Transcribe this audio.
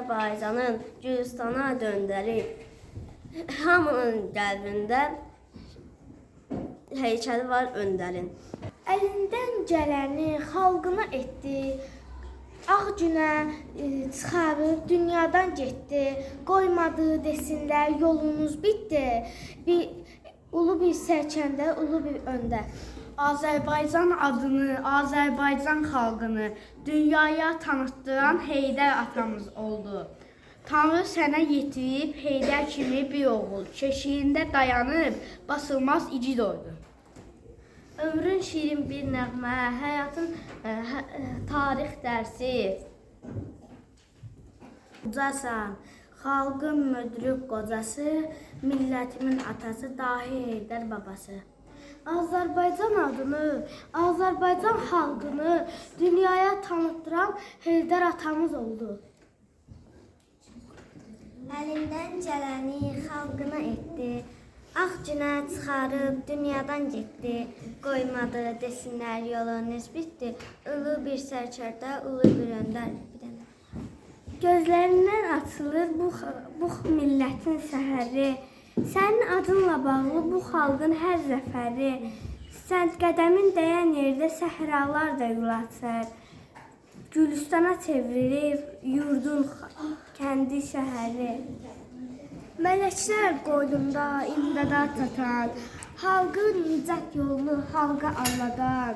Azərbaycanın Gürcüstana döndərib hamının qəlbində heykəli var öndərin. Əlindən gələni xalqına etdi. Ağ günə e, çıxarıb dünyadan getdi. Qoymadı desinlər yolunuz bitdi. Bir ulu bir sərkəndə, ulu bir öndə. Azərbaycan adını, Azərbaycan xalqını dünyaya tanıtdıran Heydər atamız oldu. Tanrı sənə yetirib Heydər kimi bir oğul, keşiyində dayanıb basılmaz igid oldu. Ömrün şirin bir nəğmə, həyatın ə, hə, ə, tarix dərsi. Ucasan, xalqın müdrik qocası, millətimin atası Dahi Heydər babası. Azərbaycan adını, Azərbaycan xalqını dünyaya tanıtdıran Heydər atamız oldu. Əlindən gələni xalqına etdi. Ağ günə çıxarıb dünyadan getdi. Qoymadı desinlər yolunuz bitdi. Ulu bir sərkərdə, ulu bir öndər. Gözlərindən açılır bu bu millətin səhəri. Sənin adınla bağlı bu xalqın hər zəfəri. Sən qədəmin dəyən yerdə səhralar da yol açar. Gülüstana çevrilir yurdun kəndi şəhəri. Mələklər qoynunda imdadad çatan, xalqın nicat yolunu xalqa anladan.